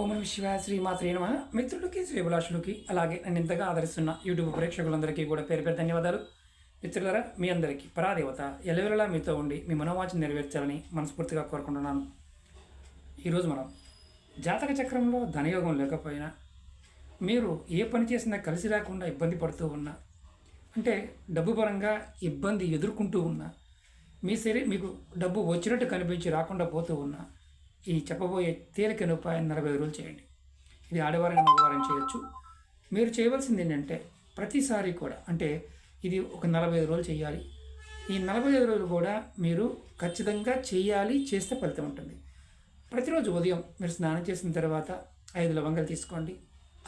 ఓం నమ శివ శ్రీమాత్రే నమ. మిత్రులకి శ్రీభిలాషులకి అలాగే నన్ను ఇంతగా ఆదరిస్తున్న యూట్యూబ్ ప్రేక్షకులందరికీ కూడా పేరు పేరు ధన్యవాదాలు. మిత్రులరా మీ అందరికీ పరాదేవత ఎలవేళలా మీతో ఉండి మీ మనోవాచం నెరవేర్చాలని మనస్ఫూర్తిగా కోరుకుంటున్నాను. ఈరోజు మనం జాతక చక్రంలో ధనయోగం లేకపోయినా మీరు ఏ పని చేసినా కలిసి రాకుండా ఇబ్బంది పడుతూ ఉన్నా అంటే డబ్బు పరంగా ఇబ్బంది ఎదుర్కొంటూ ఉన్నా మీ శరీరం మీకు డబ్బు వచ్చినట్టు కనిపించి రాకుండా పోతూ ఉన్నా ఈ చెప్పబోయే తేలికైన ఉపాయం నలభై రోజులు చేయండి. ఇది ఆడవారైన మగవారైనా చేయొచ్చు. మీరు చేయవలసింది ఏంటంటే ప్రతిసారి కూడా అంటే ఇది ఒక నలభై ఐదు రోజులు చేయాలి. ఈ నలభై ఐదు రోజులు కూడా మీరు ఖచ్చితంగా చేయాలి చేస్తే ఫలితం ఉంటుంది. ప్రతిరోజు ఉదయం మీరు స్నానం చేసిన తర్వాత ఐదు లవంగాలు తీసుకోండి.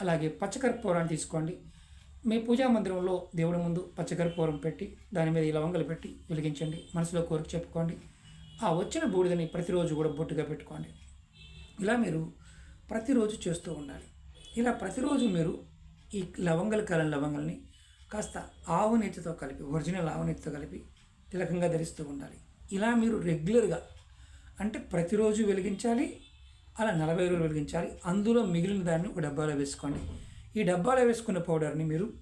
అలాగే పచ్చకర్పూరాన్ని తీసుకోండి. మీ పూజా మందిరంలో దేవుడి ముందు పచ్చకర్పూరం పెట్టి దాని మీద ఈ లవంగాలు పెట్టి వెలిగించండి. మనసులో కోరిక చెప్పుకోండి. ఆ వచ్చిన బూడిదని ప్రతిరోజు కూడా బొట్టుగా పెట్టుకోండి. ఇలా మీరు ప్రతిరోజు చేస్తూ ఉండాలి. ఇలా ప్రతిరోజు మీరు ఈ లవంగల కాలం లవంగల్ని కాస్త ఆవు నెత్తితో కలిపి ఒరిజినల్ ఆవు నెత్తితో కలిపి తిలకంగా ధరిస్తూ ఉండాలి. ఇలా మీరు రెగ్యులర్గా అంటే ప్రతిరోజు వెలిగించాలి అలా నలభై రోజులు వెలిగించాలి. అందులో మిగిలిన దాన్ని ఒక డబ్బాలో వేసుకోండి. ఈ డబ్బాలో వేసుకున్న పౌడర్ని మీరు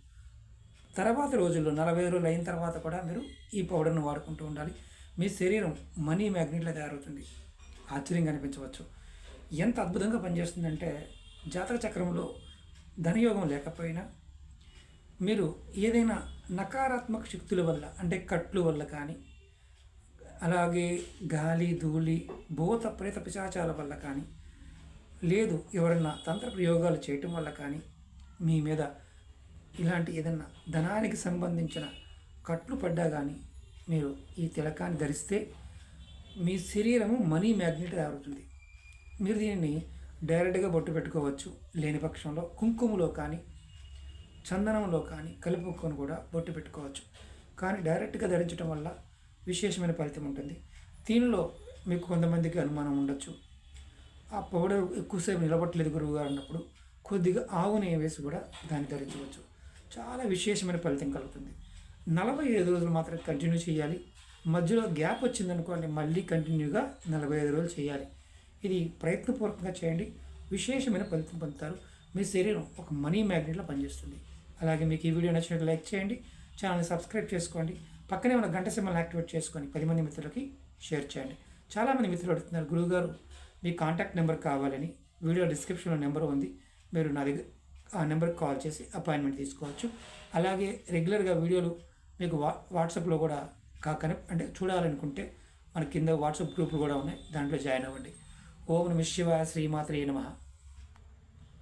తర్వాత రోజుల్లో నలభై రోజులు అయిన తర్వాత కూడా మీరు ఈ పౌడర్ను వాడుకుంటూ ఉండాలి. మీ శరీరం మనీ మ్యాగ్నెట్లా తయారవుతుంది. ఆశ్చర్యంగా అనిపించవచ్చు. ఎంత అద్భుతంగా పనిచేస్తుందంటే జాతక చక్రంలో ధనయోగం లేకపోయినా మీరు ఏదైనా నకారాత్మక శక్తుల వల్ల అంటే కట్లు వల్ల కానీ అలాగే గాలి ధూళి భూత ప్రేత పిశాచాల వల్ల కానీ లేదు ఎవరన్నా తంత్ర ప్రయోగాలు చేయటం వల్ల కానీ మీ మీద ఇలాంటి ఏదన్నా ధనానికి సంబంధించిన కట్లు పడ్డా కానీ మీరు ఈ తిలకాన్ని ధరిస్తే మీ శరీరము మనీ మ్యాగ్నెట్ తయారవుతుంది. మీరు దీనిని డైరెక్ట్గా బొట్టు పెట్టుకోవచ్చు. లేని పక్షంలో కుంకుమలో కానీ చందనంలో కానీ కలుపుకొని కూడా బొట్టు పెట్టుకోవచ్చు. కానీ డైరెక్ట్గా ధరించడం వల్ల విశేషమైన ఫలితం ఉంటుంది. దీనిలో మీకు కొంతమందికి అనుమానం ఉండొచ్చు. ఆ పౌడర్ ఎక్కువసేపు నిలబట్టలేదు గురువు గారు అన్నప్పుడు కొద్దిగా ఆవు నెయ్యి వేసి కూడా దాన్ని ధరించవచ్చు. చాలా విశేషమైన ఫలితం కలుగుతుంది. నలభై ఐదు రోజులు మాత్రం కంటిన్యూ చేయాలి. మధ్యలో గ్యాప్ వచ్చిందనుకోండి మళ్ళీ కంటిన్యూగా నలభై ఐదు రోజులు చేయాలి. ఇది ప్రయత్నపూర్వకంగా చేయండి. విశేషమైన ఫలితం పొందుతారు. మీ శరీరం ఒక మనీ మ్యాగ్నెట్లో పనిచేస్తుంది. అలాగే మీకు ఈ వీడియో నచ్చినట్టు లైక్ చేయండి. ఛానల్ని సబ్స్క్రైబ్ చేసుకోండి. పక్కనే ఉన్న గంట సింబల్ని యాక్టివేట్ చేసుకొని పది మంది మిత్రులకి షేర్ చేయండి. చాలామంది మిత్రులు అడుగుతున్నారు గురువుగారు మీ కాంటాక్ట్ నెంబర్ కావాలని వీడియో డిస్క్రిప్షన్లో నెంబర్ ఉంది. మీరు నా దగ్గర ఆ నెంబర్కి కాల్ చేసి అపాయింట్మెంట్ తీసుకోవచ్చు. అలాగే రెగ్యులర్గా వీడియోలు మీకు వా వాట్సాప్లో కూడా కాకనే అంటే చూడాలనుకుంటే మన కింద వాట్సాప్ గ్రూపులు కూడా ఉన్నాయి. దాంట్లో జాయిన్ అవ్వండి. ఓం నమ శివ శ్రీమాత్రే నమః.